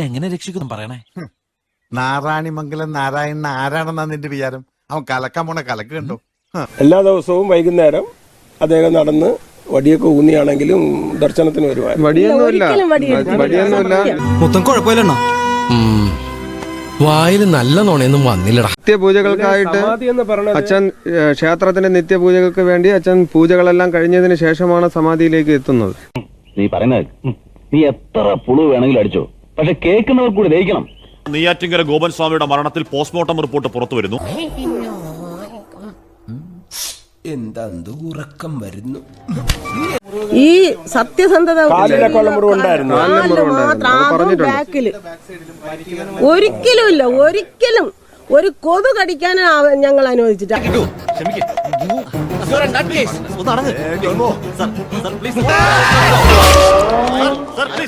എന്നെ എങ്ങനെ രക്ഷിക്കുന്നു? പറയണേ. നാരായണിമംഗലം നാരായണൻ ആരാണെന്നാ നിന്റെ വിചാരം? അവൻ കലക്കാൻ പോണ കലക്ക് കണ്ടോ? എല്ലാ ദിവസവും വൈകുന്നേരം അദ്ദേഹം നടന്ന് വടിയൊക്കെ ഊന്നിയാണെങ്കിലും ദർശനത്തിന് വരുമായിരുന്നു വടിയൊന്നുമില്ല. വടിയൊന്നുമില്ല. മൊത്തം കുഴപ്പമില്ലണ്ണ വായിൽ നല്ല നോണയൊന്നും വന്നില്ലടാ. നിത്യപൂജകൾക്കായിട്ട് അച്ഛൻ ക്ഷേത്രത്തിന്റെ നിത്യപൂജകൾക്ക് വേണ്ടി അച്ഛൻ പൂജകളെല്ലാം കഴിഞ്ഞതിന് ശേഷമാണ് സമാധിയിലേക്ക് എത്തുന്നത്. നീ പറയുന്നത് നീ എത്ര പുളു വേണമെങ്കിലും അടിച്ചോ. പക്ഷെ കേൾക്കുന്നവർ കൂടി ദഹിക്കണം. നെയ്യാറ്റിങ്കര ഗോപൻ സ്വാമിയുടെ മരണത്തിൽ പോസ്റ്റ്മോർട്ടം റിപ്പോർട്ട് പുറത്തു വരുന്നു? ഈ സത്യസന്ധത അത് അതും പറഞ്ഞിട്ടുണ്ട്. ബാക്കിൽ ഒരിക്കലും ഇല്ല. ഒരിക്കലും ഒരു കൊതു കടിക്കാൻ ഞങ്ങൾ അനുവദിച്ചിട്ട്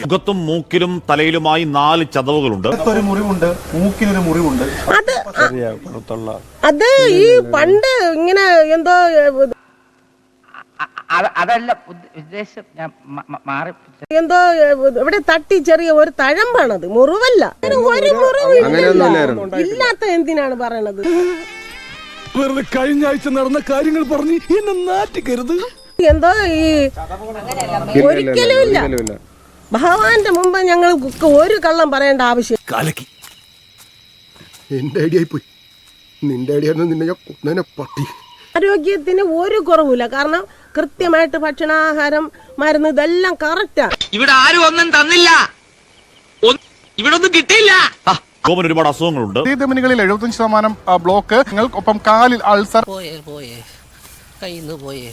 മുഖത്തും മൂക്കിലും തലയിലുമായി നാല് ചതവുകളുണ്ട്. ഒരു മുറിവുണ്ട് മൂക്കിനൊരു മുറിവുണ്ട്. അത് അത് ഈ പണ്ട് ഇങ്ങനെ എന്തോ അതല്ല ഉദ്ദ- ഉദ്ദേശം ഞാൻ മാറി. എന്തോ ഇവിടെ തട്ടി ചെറിയ ഒരു തഴമ്പാണത് മുറിവല്ല. ഒരു മുറിവ്. ഇല്ലാത്ത എന്തിനാണ് പറയണത്? വെറുതെ കഴിഞ്ഞ ആഴ്ച നടന്ന കാര്യങ്ങൾ പറഞ്ഞ് എന്നെ നാറ്റിക്കരുത്. എന്താ ഈ ഒരിക്കലും ഇല്ല. ഭഗവാന്റെ മുമ്പ് ഞങ്ങൾ ഒരു കള്ളം പറയേണ്ട ആവശ്യം കാലക്കി. എന്റെ ഐഡിയ പോയി. നിന്റെ ഐഡിയ നിന്നെ ഞാൻ കൊന്നേനെ പട്ടി. ആരോഗ്യത്തിന് ഒരു കുറവില്ല കാരണം കൃത്യമായിട്ട് ഭക്ഷണാഹാരം മരുന്ന് ഇതെല്ലാം കറക്റ്റാ ഇവിടെ ആരും ഒന്നും തന്നില്ല. ഇവിടെ ഒന്നും കിട്ടിയില്ല. ഗോപൻ ഒരുപാട് അസുഖങ്ങളുണ്ട്. ധമനികളിൽ എഴുപത്തഞ്ച് ശതമാനം ആ, ബ്ലോക്ക് ഒപ്പം കാലിൽ അൾസർ. പോയേ പോയേ. കയ്യിന്ന് പോയേ.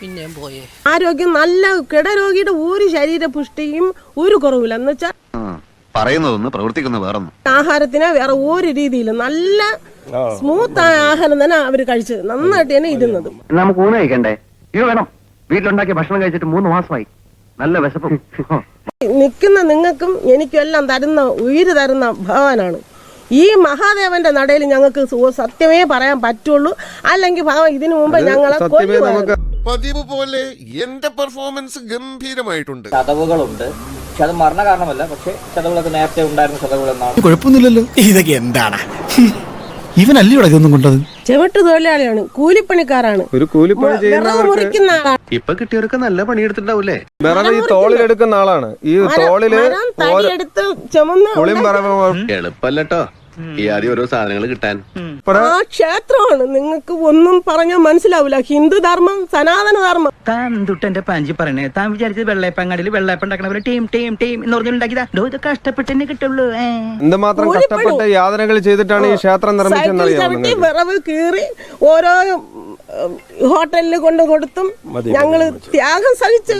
പിന്നെയും പോയേ. ആരോഗ്യം നല്ല കിടരോഗിയുടെ ഒരു ശരീര പുഷ്ടിയും ഒരു കുറവില്ല. എന്ന് വെച്ചാൽ പറയുന്നതൊന്ന് പ്രവർത്തിക്കുന്ന വേറൊന്നും. ആഹാരത്തിന് വേറെ ഒരു രീതിയിലും നല്ല സ്മൂത്ത് ആയ ആഹാരം തന്നെ അവർ കഴിച്ചത് നന്നായിട്ട് തന്നെ ഇരുന്നത്. നമുക്ക് ഊണ് കഴിക്കണ്ടേ? ഇത് വേണം. വീട്ടിലുണ്ടാക്കിയ ഭക്ഷണം കഴിച്ചിട്ട് മൂന്ന് മാസമായി. നല്ല വിശപ്പും. നിൽക്കുന്ന നിങ്ങൾക്കും എനിക്കും എല്ലാം തരുന്ന ഉയിര് തരുന്ന ഭഗവാനാണ്. ഈ മഹാദേവന്റെ നടയിൽ ഞങ്ങൾക്ക് സത്യമേ പറയാൻ പറ്റുള്ളൂ. അല്ലെങ്കിൽ ഭഗവാൻ ഇതിനു മുമ്പ് ഞങ്ങളെ സത്യമേ നമുക്ക് പതിവ് പോലെ എന്റെ പെർഫോമൻസ് ഗംഭീരമായിട്ടുണ്ട്. ചതവുകളുണ്ട്. പക്ഷെ അത് മരണ കാരണമല്ല. പക്ഷെ ചതവുകളൊക്കെ നേരത്തെ ഉണ്ടായിരുന്ന ചതവുകൾ എന്നാണ് കുഴപ്പമൊന്നുമില്ലല്ലോ. ഇതൊക്കെ എന്താണ് ഇവനല്ലേ ഇവിടെ ഇതൊന്നും കൊണ്ടത്? ചെവിട്ട് തൊഴിലാളിയാണ് കൂലിപ്പണിക്കാരാണ്. ഒരു കൂലിപ്പണി വിറക് ചെയ്യുന്നവർക്ക് മുറിക്കുന്ന ആളാണ് ഇപ്പൊ കിട്ടിയവർക്ക് നല്ല പണിയെടുത്തിട്ടുണ്ടാവൂലേ വിറക് ഈ തോളിലെടുക്കുന്ന ആളാണ്. ഈ തോളിൽ മരം തടിയെടുത്ത് ചുമന്ന് പുളിയും പറവും എളുപ്പല്ലോ ഈ ആദ്യം ഓരോ സാധനങ്ങൾ കിട്ടാൻ. ആ ക്ഷേത്രമാണ്. നിങ്ങൾക്ക് ഒന്നും പറഞ്ഞാൽ മനസ്സിലാവില്ല ഹിന്ദു ധർമ്മം സനാതന ധർമ്മം. താൻ തൊട്ടെന്റെ പാഞ്ചി പറയണേ? താൻ വിചാരിച്ചത് വെള്ളയപ്പങ്ങാടിയിൽ വെള്ളയപ്പം ഉണ്ടാക്കണ ടീം ടീം ടീം എന്ന് പറഞ്ഞുണ്ടാക്കിയതാ ഡോ ഇത് കഷ്ടപ്പെട്ടെന്നെ കിട്ടുള്ളൂ. എന്ത് മാത്രം കഷ്ടപ്പെട്ട് യാതനകൾ ചെയ്തിട്ടാണ് ഈ ക്ഷേത്രം നിർമ്മിച്ചത് വിറവ് കീറി ഓരോ ഹോട്ടലിൽ കൊണ്ട് കൊടുത്തും ഞങ്ങൾ ത്യാഗം സഹിച്ച്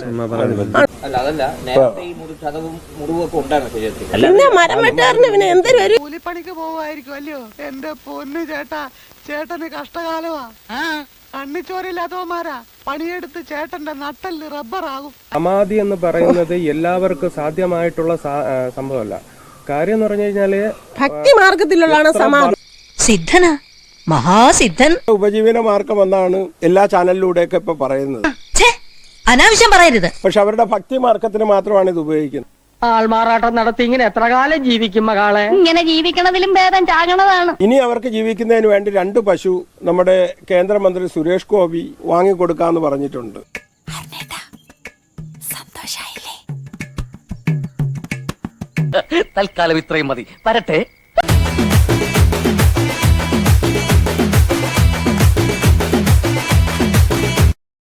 പിന്നെ മരം വെട്ടാറിന് പിന്നെ എന്തൊരു ഒരു കൂലിപ്പണിക്ക് പോവായിരിക്കും അല്ലയോ? എന്റെ പൊന്നു ചേട്ടാ ചേട്ടന് കഷ്ടകാലമാ. കണ്ണിച്ചോരില്ലാത്തവന്മാരാ പണിയെടുത്ത് ചേട്ടന്റെ നട്ടൽ റബ്ബറാകും. സമാധി എന്ന് പറയുന്നത് എല്ലാവർക്കും സാധ്യമായിട്ടുള്ള സംഭവമല്ല. കാര്യം എന്ന് പറഞ്ഞു കഴിഞ്ഞാൽ ഭക്തി മാർഗത്തിലുള്ളതാണ് സമാധി. സിദ്ധനാ? മഹാസിദ്ധൻ. ഉപജീവന മാർഗം എന്നാണ് എല്ലാ ചാനലിലൂടെയൊക്കെ ഇപ്പൊ പറയുന്നത്. അനാവശ്യം പറയരുത്. പക്ഷെ അവരുടെ ഭക്തി മാർഗത്തിന് മാത്രമാണ് ഇത് ഉപയോഗിക്കുന്നത്. ആൾമാറാട്ടം നടത്തി ഇങ്ങനെ എത്ര കാലം ജീവിക്കും മകളെ? ഇങ്ങനെ ജീവിക്കണതിലും ഭേദം ചാകണതാണ്. ഇനി അവർക്ക് ജീവിക്കുന്നതിന് വേണ്ടി രണ്ട് പശു നമ്മുടെ കേന്ദ്രമന്ത്രി സുരേഷ് ഗോപി വാങ്ങിക്കൊടുക്കാന്ന് പറഞ്ഞിട്ടുണ്ട്. തൽക്കാലം ഇത്രയും മതി. വരട്ടെ.